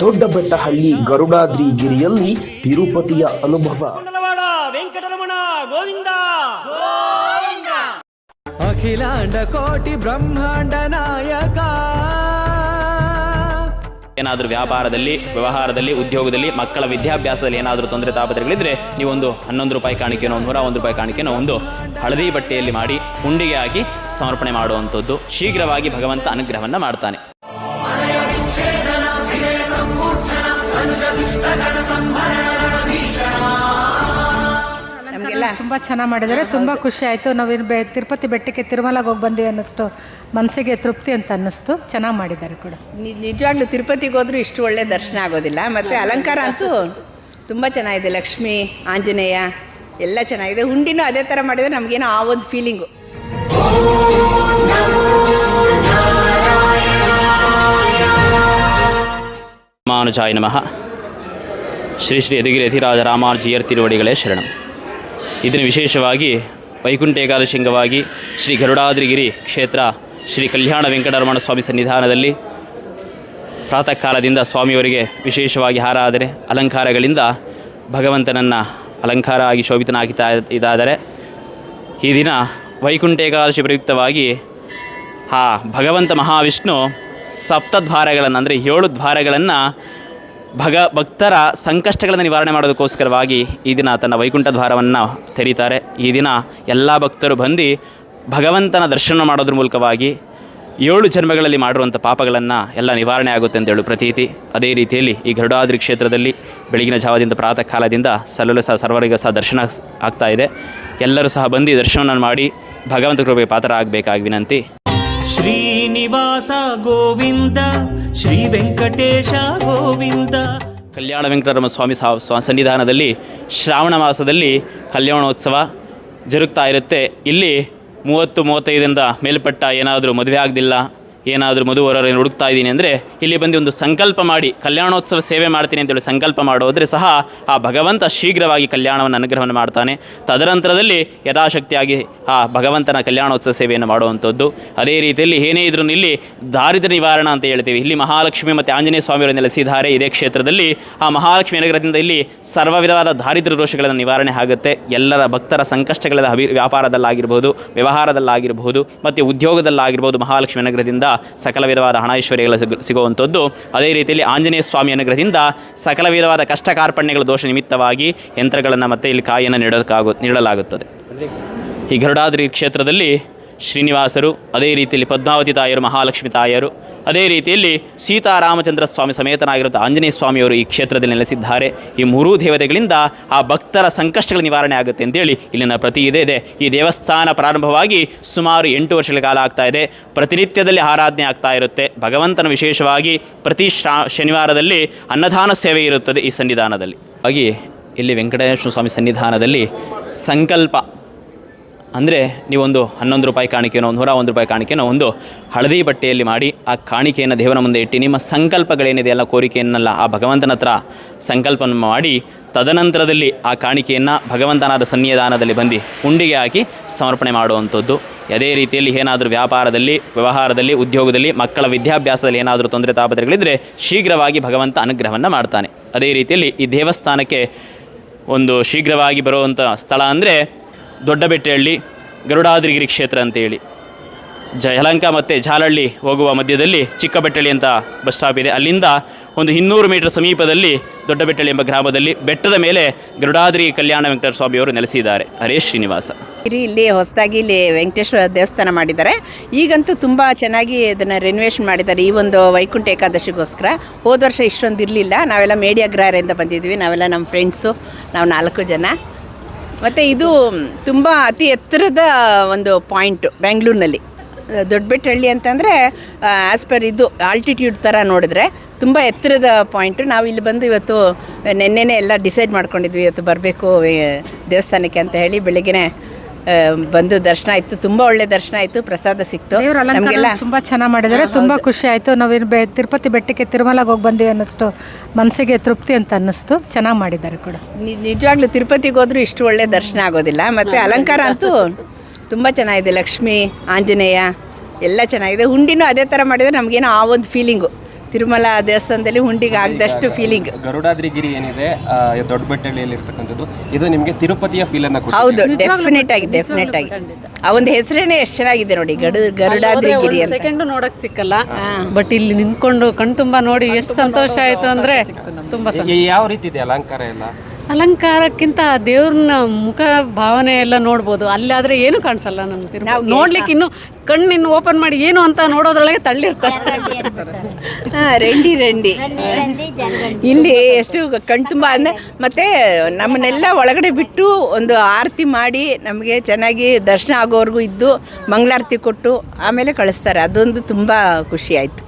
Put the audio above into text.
ದೊಡ್ಡಬೆಟ್ಟಹಳ್ಳಿ ಗರುಡಾದ್ರಿಗಿರಿಯಲ್ಲಿ ತಿರುಪತಿಯ ಅನುಭವ. ವೆಂಕಟರಮಣ ಗೋವಿಂದ. ಅಖಿಲಾಂಡ ಕೋಟಿ ಬ್ರಹ್ಮಾಂಡ ನಾಯಕ. ಏನಾದರೂ ವ್ಯಾಪಾರದಲ್ಲಿ ವ್ಯವಹಾರದಲ್ಲಿ ಉದ್ಯೋಗದಲ್ಲಿ ಮಕ್ಕಳ ವಿದ್ಯಾಭ್ಯಾಸದಲ್ಲಿ ಏನಾದರೂ ತೊಂದರೆ ತಾಪತ್ರೆಗಳಿದ್ರೆ ನೀವೊಂದು ಹನ್ನೊಂದು ರೂಪಾಯಿ ಕಾಣಿಕೆನೋ ನೂರ ಒಂದು ರೂಪಾಯಿ ಕಾಣಿಕೆನೋ ಒಂದು ಹಳದಿ ಬಟ್ಟೆಯಲ್ಲಿ ಮಾಡಿ ಹುಂಡಿಗೆ ಹಾಕಿ ಸಮರ್ಪಣೆ ಮಾಡುವಂಥದ್ದು ಶೀಘ್ರವಾಗಿ ಭಗವಂತ ಅನುಗ್ರಹವನ್ನು ಮಾಡ್ತಾನೆ. ನಮಗೆಲ್ಲ ತುಂಬ ಚೆನ್ನಾಗಿ ಮಾಡಿದ್ದಾರೆ. ತುಂಬ ಖುಷಿ ಆಯಿತು. ನಾವೇನು ಬೆ ತಿರುಪತಿ ಬೆಟ್ಟಕ್ಕೆ ತಿರುಮಲಗೆ ಹೋಗಿ ಬಂದಿವಿ ಅನ್ನಿಸ್ತು. ಮನಸ್ಸಿಗೆ ತೃಪ್ತಿ ಅಂತ ಅನ್ನಿಸ್ತು. ಚೆನ್ನಾಗಿ ಮಾಡಿದ್ದಾರೆ ಕೂಡ. ನಿ- ನಿಜವಾಗ್ಲೂ ತಿರುಪತಿಗೆ ಹೋದ್ರೂ ಇಷ್ಟು ಒಳ್ಳೆ ದರ್ಶನ ಆಗೋದಿಲ್ಲ. ಮತ್ತು ಅಲಂಕಾರ ಅಂತೂ ತುಂಬ ಚೆನ್ನಾಗಿದೆ. ಲಕ್ಷ್ಮಿ ಆಂಜನೇಯ ಎಲ್ಲ ಚೆನ್ನಾಗಿದೆ. ಹುಂಡಿನೂ ಅದೇ ಥರ ಮಾಡಿದರೆ ನಮಗೇನೋ ಆ ಒಂದು ಫೀಲಿಂಗು ರಾಮಾನುಜಾಯ ನಮಃ. ಶ್ರೀ ಶ್ರೀ ಯದುಗಿರಿ ಯತಿರಾಜ ರಾಮಾನುಜಿಯರ್ ತಿರುವಡಿಗಳೇ ಶರಣಂ. ಇದನ್ನು ವಿಶೇಷವಾಗಿ ವೈಕುಂಠ ಏಕಾದಶಿ ಅಂಗವಾಗಿ ಶ್ರೀ ಗರುಡಾದ್ರಿಗಿರಿ ಕ್ಷೇತ್ರ ಶ್ರೀ ಕಲ್ಯಾಣ ವೆಂಕಟರಮಣ ಸ್ವಾಮಿ ಸನ್ನಿಧಾನದಲ್ಲಿ ಪ್ರಾತಃ ಕಾಲದಿಂದ ಸ್ವಾಮಿಯವರಿಗೆ ವಿಶೇಷವಾಗಿ ಆರಾಧನೆ ಅಲಂಕಾರಗಳಿಂದ ಭಗವಂತನನ್ನು ಅಲಂಕಾರ ಆಗಿ ಶೋಭಿತನಾಗಿತಾ ಇದಾದರೆ ಈ ದಿನ ವೈಕುಂಠ ಏಕಾದಶಿ ಪ್ರಯುಕ್ತವಾಗಿ ಆ ಭಗವಂತ ಮಹಾವಿಷ್ಣು ಸಪ್ತದ್ವಾರಗಳನ್ನು, ಅಂದರೆ ಏಳು ದ್ವಾರಗಳನ್ನು ಭಗ ಭಕ್ತರ ಸಂಕಷ್ಟಗಳನ್ನು ನಿವಾರಣೆ ಮಾಡೋದಕ್ಕೋಸ್ಕರವಾಗಿ ಈ ದಿನ ತನ್ನ ವೈಕುಂಠ ದ್ವಾರವನ್ನು ತೆರೀತಾರೆ. ಈ ದಿನ ಎಲ್ಲ ಭಕ್ತರು ಬಂದು ಭಗವಂತನ ದರ್ಶನ ಮಾಡೋದ್ರ ಮೂಲಕವಾಗಿ ಏಳು ಜನ್ಮಗಳಲ್ಲಿ ಮಾಡಿರುವಂಥ ಪಾಪಗಳನ್ನು ಎಲ್ಲ ನಿವಾರಣೆ ಆಗುತ್ತೆ ಅಂತೇಳು ಪ್ರತೀತಿ. ಅದೇ ರೀತಿಯಲ್ಲಿ ಈ ಗರುಡಾದ್ರಿ ಕ್ಷೇತ್ರದಲ್ಲಿ ಬೆಳಗಿನ ಜಾವದಿಂದ ಪ್ರಾತಃ ಕಾಲದಿಂದ ಸಲ್ಲಲು ಸಹ ಸರ್ವರಿಗೂ ಸಹ ದರ್ಶನ ಆಗ್ತಾ ಇದೆ. ಎಲ್ಲರೂ ಸಹ ಬಂದು ದರ್ಶನವನ್ನು ಮಾಡಿ ಭಗವಂತ ಕೃಪೆಗೆ ಪಾತ್ರ ಆಗಬೇಕಾಗಿ ವಿನಂತಿ ಶ್ರೀನಿವಾಸ ಗೋವಿಂದ, ಶ್ರೀ ವೆಂಕಟೇಶ ಗೋವಿಂದ. ಕಲ್ಯಾಣ ವೆಂಕಟರಮ ಸ್ವಾಮಿ ಸನ್ನಿಧಾನದಲ್ಲಿ ಶ್ರಾವಣ ಮಾಸದಲ್ಲಿ ಕಲ್ಯಾಣೋತ್ಸವ ಜರುಗ್ತಾ ಇರುತ್ತೆ. ಇಲ್ಲಿ ಮೂವತ್ತು, ಮೂವತ್ತೈದರಿಂದ ಮೇಲ್ಪಟ್ಟ ಏನಾದರೂ ಮದುವೆ ಆಗದಿಲ್ಲ. ಏನಾದರೂ ಮಧುವರರನ್ನು ಹುಡುಕ್ತಾ ಇದ್ದೀನಿ ಅಂದರೆ ಇಲ್ಲಿ ಬಂದು ಒಂದು ಸಂಕಲ್ಪ ಮಾಡಿ ಕಲ್ಯಾಣೋತ್ಸವ ಸೇವೆ ಮಾಡ್ತೀನಿ ಅಂತೇಳಿ ಸಂಕಲ್ಪ ಮಾಡೋದ್ರೆ ಸಹ ಆ ಭಗವಂತ ಶೀಘ್ರವಾಗಿ ಕಲ್ಯಾಣವನ್ನು ಅನುಗ್ರಹವನ್ನು ಮಾಡ್ತಾನೆ. ತದನಂತರದಲ್ಲಿ ಯಥಾಶಕ್ತಿಯಾಗಿ ಆ ಭಗವಂತನ ಕಲ್ಯಾಣೋತ್ಸವ ಸೇವೆಯನ್ನು ಮಾಡುವಂಥದ್ದು. ಅದೇ ರೀತಿಯಲ್ಲಿ ಏನೇ ಇದ್ರೂ ಇಲ್ಲಿ ದಾರಿದ್ರ ನಿವಾರಣ ಅಂತ ಹೇಳ್ತೀವಿ. ಇಲ್ಲಿ ಮಹಾಲಕ್ಷ್ಮಿ ಮತ್ತು ಆಂಜನೇಯ ಸ್ವಾಮಿಯವರು ನೆಲೆಸಿದ್ದಾರೆ ಇದೇ ಕ್ಷೇತ್ರದಲ್ಲಿ ಆ ಮಹಾಲಕ್ಷ್ಮಿ ನಗರದಿಂದ ಇಲ್ಲಿ ಸರ್ವ ವಿಧವಾದ ದಾರಿದ್ರ ದೋಷಗಳನ್ನು ನಿವಾರಣೆ ಆಗುತ್ತೆ. ಎಲ್ಲರ ಭಕ್ತರ ಸಂಕಷ್ಟಗಳ ಅಭಿ ವ್ಯಾಪಾರದಲ್ಲಾಗಿರ್ಬೋದು, ವ್ಯವಹಾರದಲ್ಲಾಗಿರ್ಬೋದು, ಮತ್ತು ಉದ್ಯೋಗದಲ್ಲಾಗಿರ್ಬೋದು ಮಹಾಲಕ್ಷ್ಮಿ ನಗರದಿಂದ ಸಕಲ ವಿಧವಾದ ಹಣ ಐಶ್ವರ್ಯಗಳು ಸಿಗು, ಸಿಗುವಂಥದ್ದು. ಅದೇ ರೀತಿಯಲ್ಲಿ ಆಂಜನೇಯ ಸ್ವಾಮಿ ಅನುಗ್ರಹದಿಂದ ಸಕಲ ವಿಧವಾದ ಕಷ್ಟ ಕಾರ್ಪಣ್ಯಗಳ ದೋಷ ನಿಮಿತ್ತವಾಗಿ ಯಂತ್ರಗಳನ್ನು ಮತ್ತೆ ಇಲ್ಲಿ ಕಾಯಿಯನ್ನು ನೀಡೋಕ್ಕಾಗು ನೀಡಲಾಗುತ್ತದೆ. ಈ ಗರುಡಾದ್ರಿ ಕ್ಷೇತ್ರದಲ್ಲಿ ಶ್ರೀನಿವಾಸರು, ಅದೇ ರೀತಿಯಲ್ಲಿ ಪದ್ಮಾವತಿ ತಾಯರು ಮಹಾಲಕ್ಷ್ಮಿ ತಾಯರು ಅದೇ ರೀತಿಯಲ್ಲಿ ಸೀತಾರಾಮಚಂದ್ರ ಸ್ವಾಮಿ ಸಮೇತನಾಗಿರುವಂಥ ಆಂಜನೇಯ ಸ್ವಾಮಿಯವರು ಈ ಕ್ಷೇತ್ರದಲ್ಲಿ ನೆಲೆಸಿದ್ದಾರೆ. ಈ ಮೂರೂ ದೇವತೆಗಳಿಂದ ಆ ಭಕ್ತರ ಸಂಕಷ್ಟಗಳ ನಿವಾರಣೆ ಆಗುತ್ತೆ ಅಂತೇಳಿ ಇಲ್ಲಿನ ಪ್ರತಿ ಇದೆ. ಇದೆ ಈ ದೇವಸ್ಥಾನ ಪ್ರಾರಂಭವಾಗಿ ಸುಮಾರು ಎಂಟು ವರ್ಷಗಳ ಕಾಲ ಆಗ್ತಾ ಇದೆ. ಪ್ರತಿನಿತ್ಯದಲ್ಲಿ ಆರಾಧನೆ ಆಗ್ತಾ ಇರುತ್ತೆ. ಭಗವಂತನ ವಿಶೇಷವಾಗಿ ಪ್ರತಿ ಶನಿವಾರದಲ್ಲಿ ಅನ್ನದಾನ ಸೇವೆ ಇರುತ್ತದೆ ಈ ಸನ್ನಿಧಾನದಲ್ಲಿ. ಹಾಗೆ ಇಲ್ಲಿ ವೆಂಕಟೇಶ್ವರ ಸ್ವಾಮಿ ಸನ್ನಿಧಾನದಲ್ಲಿ ಸಂಕಲ್ಪ ಅಂದರೆ ನೀವೊಂದು ಹನ್ನೊಂದು ರೂಪಾಯಿ ಕಾಣಿಕೆನೋ ನೂರ ಒಂದು ರೂಪಾಯಿ ಕಾಣಿಕೆನೋ, ಒಂದು ಹಳದಿ ಬಟ್ಟೆಯಲ್ಲಿ ಮಾಡಿ ಆ ಕಾಣಿಕೆಯನ್ನು ದೇವರ ಮುಂದೆ ಇಟ್ಟು ನಿಮ್ಮ ಸಂಕಲ್ಪಗಳೇನಿದೆ ಎಲ್ಲ ಕೋರಿಕೆಯನ್ನೆಲ್ಲ ಆ ಭಗವಂತನ ಹತ್ರ ಸಂಕಲ್ಪವನ್ನು ಮಾಡಿ ತದನಂತರದಲ್ಲಿ ಆ ಕಾಣಿಕೆಯನ್ನು ಭಗವಂತನಾದ ಸನ್ನಿಧಾನದಲ್ಲಿ ಬಂದು ಹುಂಡಿಗೆ ಹಾಕಿ ಸಮರ್ಪಣೆ ಮಾಡುವಂಥದ್ದು. ಅದೇ ರೀತಿಯಲ್ಲಿ ಏನಾದರೂ ವ್ಯಾಪಾರದಲ್ಲಿ, ವ್ಯವಹಾರದಲ್ಲಿ, ಉದ್ಯೋಗದಲ್ಲಿ, ಮಕ್ಕಳ ವಿದ್ಯಾಭ್ಯಾಸದಲ್ಲಿ ಏನಾದರೂ ತೊಂದರೆ ತಾಪತ್ರೆಗಳಿದ್ದರೆ ಶೀಘ್ರವಾಗಿ ಭಗವಂತ ಅನುಗ್ರಹವನ್ನು ಮಾಡ್ತಾನೆ. ಅದೇ ರೀತಿಯಲ್ಲಿ ಈ ದೇವಸ್ಥಾನಕ್ಕೆ ಒಂದು ಶೀಘ್ರವಾಗಿ ಬರುವಂಥ ಸ್ಥಳ ಅಂದರೆ ದೊಡ್ಡಬೆಟ್ಟಹಳ್ಳಿ, ಗರುಡಾದ್ರಿಗಿರಿ ಕ್ಷೇತ್ರ ಅಂತೇಳಿ. ಜ, ಯಲಹಂಕ ಮತ್ತು ಜಾಲಹಳ್ಳಿ ಹೋಗುವ ಮಧ್ಯದಲ್ಲಿ ಚಿಕ್ಕಬೆಟ್ಟಳ್ಳಿ ಅಂತ ಬಸ್ ಸ್ಟಾಪ್ ಇದೆ. ಅಲ್ಲಿಂದ ಒಂದು ಇನ್ನೂರು ಮೀಟರ್ ಸಮೀಪದಲ್ಲಿ ದೊಡ್ಡಬೆಟ್ಟಳ್ಳಿ ಎಂಬ ಗ್ರಾಮದಲ್ಲಿ ಬೆಟ್ಟದ ಮೇಲೆ ಗರುಡಾದ್ರಿ ಕಲ್ಯಾಣ ವೆಂಕಟೇಶ್ವರ ಸ್ವಾಮಿಯವರು ನೆಲೆಸಿದ್ದಾರೆ. ಹರೇಶ್ ಶ್ರೀನಿವಾಸ. ಇಲ್ಲಿ ಇಲ್ಲಿ ಹೊಸದಾಗಿ ಇಲ್ಲಿ ವೆಂಕಟೇಶ್ವರ ದೇವಸ್ಥಾನ ಮಾಡಿದ್ದಾರೆ. ಈಗಂತೂ ತುಂಬ ಚೆನ್ನಾಗಿ ಅದನ್ನು ರೆನೋವೇಷನ್ ಮಾಡಿದ್ದಾರೆ. ಈ ಒಂದು ವೈಕುಂಠ ಏಕಾದಶಿಗೋಸ್ಕರ. ಹೋದ ವರ್ಷ ಇಷ್ಟೊಂದು ಇರಲಿಲ್ಲ. ನಾವೆಲ್ಲ ಮೇಡಿಯಾ ಗ್ರಹರಿಂದ ಬಂದಿದ್ವಿ ನಾವೆಲ್ಲ ನಮ್ಮ ಫ್ರೆಂಡ್ಸು ನಾವು ನಾಲ್ಕು ಜನ. ಮತ್ತು ಇದು ತುಂಬ ಅತಿ ಎತ್ತರದ ಒಂದು ಪಾಯಿಂಟು ಬೆಂಗಳೂರಿನಲ್ಲಿ ದೊಡ್ಡಬೆಟ್ಟಹಳ್ಳಿ ಅಂತಂದರೆ ಆ್ಯಸ್ ಪರ್ ಇದು ಆಲ್ಟಿಟ್ಯೂಡ್ ಥರ ನೋಡಿದ್ರೆ ತುಂಬ ಎತ್ತರದ ಪಾಯಿಂಟು ನಾವು ಇಲ್ಲಿ ಬಂದು ಇವತ್ತು ನೆನ್ನೆನೇ ಎಲ್ಲ ಡಿಸೈಡ್ ಮಾಡ್ಕೊಂಡಿದ್ವಿ ಇವತ್ತು ಬರಬೇಕು ದೇವಸ್ಥಾನಕ್ಕೆ ಅಂತ ಹೇಳಿ ಬೆಳಿಗ್ಗೆನೆ ಆ, ಬಂದು ದರ್ಶನ ಆಯಿತು. ತುಂಬ ಒಳ್ಳೆ ದರ್ಶನ ಆಯಿತು. ಪ್ರಸಾದ ಸಿಕ್ತು. ತುಂಬಾ ನಮಗೆಲ್ಲ ತುಂಬ ಚೆನ್ನಾಗಿ ಮಾಡಿದ್ದಾರೆ. ತುಂಬಾ ಖುಷಿ ಆಯ್ತು. ನಾವೇನು ಬೆ ತಿರುಪತಿ ಬೆಟ್ಟಕ್ಕೆ ತಿರುಮಲಗೆ ಹೋಗಿ ಬಂದಿವಿ ಅನ್ನಿಸ್ತು. ಮನಸ್ಸಿಗೆ ತೃಪ್ತಿ ಅಂತ ಅನ್ನಿಸ್ತು. ಚೆನ್ನಾಗಿ ಮಾಡಿದ್ದಾರೆ ಕೂಡ. ನಿ- ನಿಜವಾಗ್ಲೂ ತಿರುಪತಿಗೆ ಹೋದ್ರು ಇಷ್ಟು ಒಳ್ಳೆ ದರ್ಶನ ಆಗೋದಿಲ್ಲ. ಮತ್ತು ಅಲಂಕಾರ ಅಂತೂ ತುಂಬ ಚೆನ್ನಾಗಿದೆ. ಲಕ್ಷ್ಮಿ ಆಂಜನೇಯ ಎಲ್ಲ ಚೆನ್ನಾಗಿದೆ. ಹುಂಡಿನೂ ಅದೇ ಥರ ಮಾಡಿದರೆ ನಮಗೇನೋ ಆ ಒಂದು ಫೀಲಿಂಗು ತಿರುಮಲ ದೇವಸ್ಥಾನದಲ್ಲಿ ಹುಂಡಿಗೆ ಆಗದಷ್ಟು ಫೀಲಿಂಗ್ ಗರುಡಾದ್ರಿಗಿರಿ ಏನಿದೆ ದೊಡ್ಡ ಬೆಟ್ಟಳ್ಳಿಯಲ್ಲಿ ಇರ್ತಕ್ಕಂಥದ್ದು ಇದು ನಿಮಗೆ ತಿರುಪತಿಯ ಫೀಲನ್ನು ಹೌದು ಡೆಫಿನೆಟ್ ಆಗಿ ಡೆಫಿನೆಟ್ ಆಗಿ. ಆ ಒಂದು ಹೆಸರೇನೆ ಎಷ್ಟು ಚೆನ್ನಾಗಿದೆ ನೋಡಿ ಗಡು ಗರುಡಾದ್ರಿಗಿರಿ ಅಂತ. ಸೆಕೆಂಡ್ ನೋಡಕ್ ಸಿಕ್ಕಲ್ಲ. ಬಟ್ ಇಲ್ಲಿ ನಿಂತ್ಕೊಂಡು ಕಣ್ತುಂಬ ನೋಡಿ ಎಷ್ಟು ಸಂತೋಷ ಆಯ್ತು ಅಂದ್ರೆ ತುಂಬಾ. ಯಾವ ರೀತಿ ಇದೆ ಅಲಂಕಾರ ಎಲ್ಲ? ಅಲಂಕಾರಕ್ಕಿಂತ ದೇವ್ರನ್ನ ಮುಖ ಭಾವನೆ ಎಲ್ಲ ನೋಡ್ಬೋದು. ಅಲ್ಲಾದ್ರೆ ಏನು ಕಾಣಿಸಲ್ಲ ನನ್ನ ನೋಡ್ಲಿಕ್ಕೆ ಇನ್ನು ಕಣ್ಣಿನ್ನು ಓಪನ್ ಮಾಡಿ ಏನು ಅಂತ ನೋಡೋದ್ರೊಳಗೆ ತಳ್ಳಿರ್ತಾರೆ. ಹಾಂ ರೆಂಡಿ ರೆಂಡಿ. ಇಲ್ಲಿ ಎಷ್ಟು ಕಣ್ತುಂಬ ಅಂದರೆ ಮತ್ತೆ ನಮ್ಮನ್ನೆಲ್ಲ ಒಳಗಡೆ ಬಿಟ್ಟು ಒಂದು ಆರತಿ ಮಾಡಿ ನಮಗೆ ಚೆನ್ನಾಗಿ ದರ್ಶನ ಆಗೋವರೆಗೂ ಇದ್ದು ಮಂಗಳಾರತಿ ಕೊಟ್ಟು ಆಮೇಲೆ ಕಳಿಸ್ತಾರೆ. ಅದೊಂದು ತುಂಬ ಖುಷಿ ಆಯಿತು.